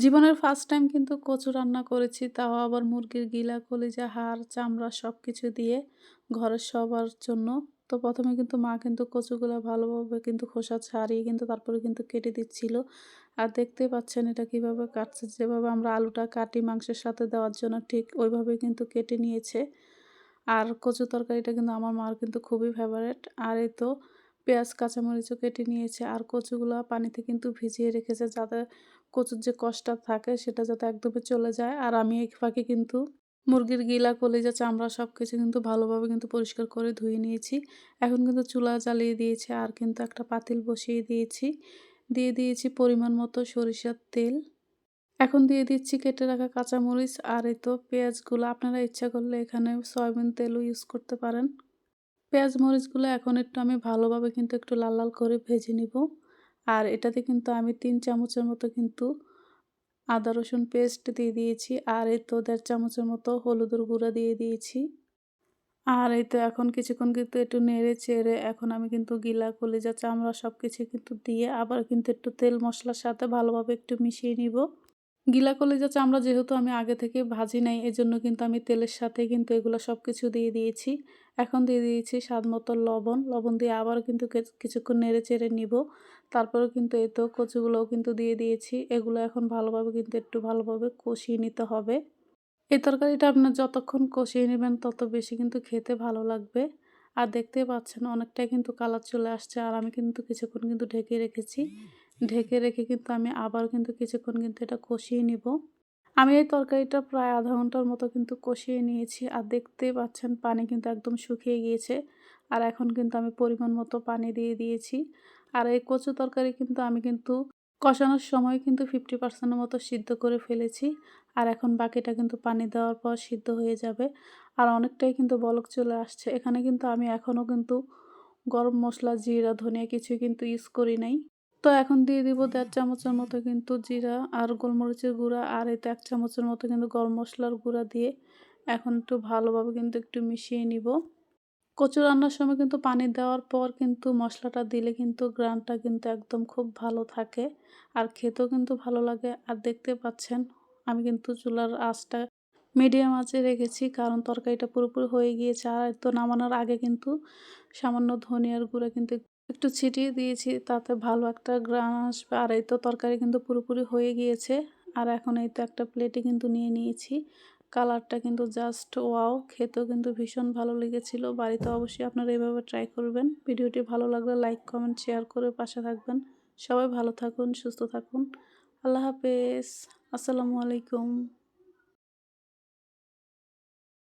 জীবনের first time কিন্তু কচু রান্না করেছি, তাও আবার মুরগির গিলা, কলিজা, হাড়, চামড়া সব কিছু দিয়ে ঘরের সবার জন্য। তো প্রথমে কিন্তু মা কিন্তু কচুগুলো ভালোভাবে কিন্তু খোসা ছাড়িয়ে কিন্তু তারপরে কিন্তু কেটে দিচ্ছিল। আর দেখতে পাচ্ছেন এটা কীভাবে কাটছে, যেভাবে আমরা আলুটা কাটি মাংসের সাথে দেওয়ার জন্য ঠিক ওইভাবে কিন্তু কেটে নিয়েছে। আর কচু তরকারিটা কিন্তু আমার মার কিন্তু খুবই ফেভারেট আর এই তো পেঁয়াজ, কাঁচামরিচও কেটে নিয়েছে। আর কচুগুলো পানিতে কিন্তু ভিজিয়ে রেখেছে যাতে কচুর যে কষ্টটা থাকে সেটা যাতে একদমই চলে যায়। আর আমি এক ফাঁকে কিন্তু মুরগির গিলা, কলিজা, চামড়া সব কিছু কিন্তু ভালোভাবে কিন্তু পরিষ্কার করে ধুয়ে নিয়েছি। এখন কিন্তু চুলা জ্বালিয়ে দিয়েছি আর কিন্তু একটা পাতিল বসিয়ে দিয়েছি। দিয়ে দিয়েছি পরিমাণ মতো সরিষার তেল। এখন দিয়ে দিচ্ছি কেটে রাখা কাঁচামরিচ। আর এই তো পেঁয়াজগুলো, আপনারা ইচ্ছা করলে এখানে সয়াবিন তেলও ইউজ করতে পারেন। পেঁয়াজ মরিচগুলো এখন একটু আমি ভালোভাবে কিন্তু একটু লাল লাল করে ভেজে নিব। আর এটাতে কিন্তু আমি তিন চামচের মতো কিন্তু আদা, রসুন পেস্ট দিয়ে দিয়েছি। আর এই তো দেড় চামচের মতো হলুদের গুঁড়া দিয়ে দিয়েছি। আর এই তো এখন কিছুক্ষণ কিন্তু একটু নেড়ে চেড়ে এখন আমি কিন্তু গিলা, কলিজা, চামড়া সব কিছু কিন্তু দিয়ে আবার কিন্তু একটু তেল মশলার সাথে ভালোভাবে একটু মিশিয়ে নিব। গিলা কলিজা চামড়া যেহেতু আমি আগে থেকে ভাজি নাই, এজন্য কিন্তু আমি তেলের সাথে কিন্তু এগুলো সব কিছু দিয়ে দিয়েছি। এখন দিয়ে দিয়েছি স্বাদ মতো লবণ। লবণ দিয়ে আবার কিন্তু কিছুক্ষণ নেড়ে চেড়ে নিব। তারপরে কিন্তু এই তো কচুগুলোও কিন্তু দিয়ে দিয়েছি। এগুলো এখন ভালোভাবে কিন্তু একটু ভালোভাবে কষিয়ে নিতে হবে। এই তরকারিটা আপনার যতক্ষণ কষিয়ে নেবেন তত বেশি কিন্তু খেতে ভালো লাগবে। আর দেখতেই পাচ্ছেন অনেকটাই কিন্তু কালার চলে আসছে। আর আমি কিন্তু কিছুক্ষণ কিন্তু ঢেকে রেখেছি। ঢেকে রেখে কিন্তু আমি আবার কিন্তু কিছুক্ষণ কিন্তু এটা কষিয়ে নিব। আমি এই তরকারিটা প্রায় আধা ঘণ্টার মতো কিন্তু কষিয়ে নিয়েছি আর দেখতে পাচ্ছেন পানি কিন্তু একদম শুকিয়ে গিয়েছে। আর এখন কিন্তু আমি পরিমাণ মতো পানি দিয়ে দিয়েছি। আর এই কচু তরকারি কিন্তু আমি কিন্তু কষানোর সময় কিন্তু ফিফটি পার্সেন্টের মতো সিদ্ধ করে ফেলেছি। আর এখন বাকিটা কিন্তু পানি দেওয়ার পর সিদ্ধ হয়ে যাবে। আর অনেকটাই কিন্তু বলক চলে আসছে। এখানে কিন্তু আমি এখনও কিন্তু গরম মশলা, জিরা, ধনিয়া কিছুই কিন্তু ইউজ করি নাই। তো এখন দিয়ে দিব দেড় চামচের মতো কিন্তু জিরা আর গোলমরিচের গুঁড়া আর এতে এক চামচের মতো কিন্তু গরম মশলার গুঁড়া দিয়ে এখন একটু ভালোভাবে কিন্তু একটু মিশিয়ে নিব। কচু রান্নার সময় কিন্তু পানি দেওয়ার পর কিন্তু মশলাটা দিলে কিন্তু গ্রানটা কিন্তু একদম খুব ভালো থাকে আর খেতেও কিন্তু ভালো লাগে। আর দেখতে পাচ্ছেন, আমি কিন্তু চুলার আঁচটা মিডিয়াম আঁচে রেখেছি কারণ তরকারিটা পুরোপুরি হয়ে গিয়েছে আর তো নামানোর আগে কিন্তু সামান্য ধনিয়ার গুঁড়া কিন্তু একটু ছিটিয়ে দিয়েছি, তাতে ভালো একটা গ্রাম আসবে। আর এই তো তরকারি কিন্তু পুরোপুরি হয়ে গিয়েছে। আর এখন এই তো একটা প্লেটে কিন্তু নিয়ে নিয়েছি। কালারটা কিন্তু জাস্ট ওয়াও খেতেও কিন্তু ভীষণ ভালো লেগেছিল। বাড়িতে অবশ্যই আপনারা এইভাবে ট্রাই করবেন। ভিডিওটি ভালো লাগলে লাইক কমেন্ট শেয়ার করে পাশে থাকবেন। সবাই ভালো থাকুন, সুস্থ থাকুন। আল্লাহ হাফেজ। আসসালামু আলাইকুম।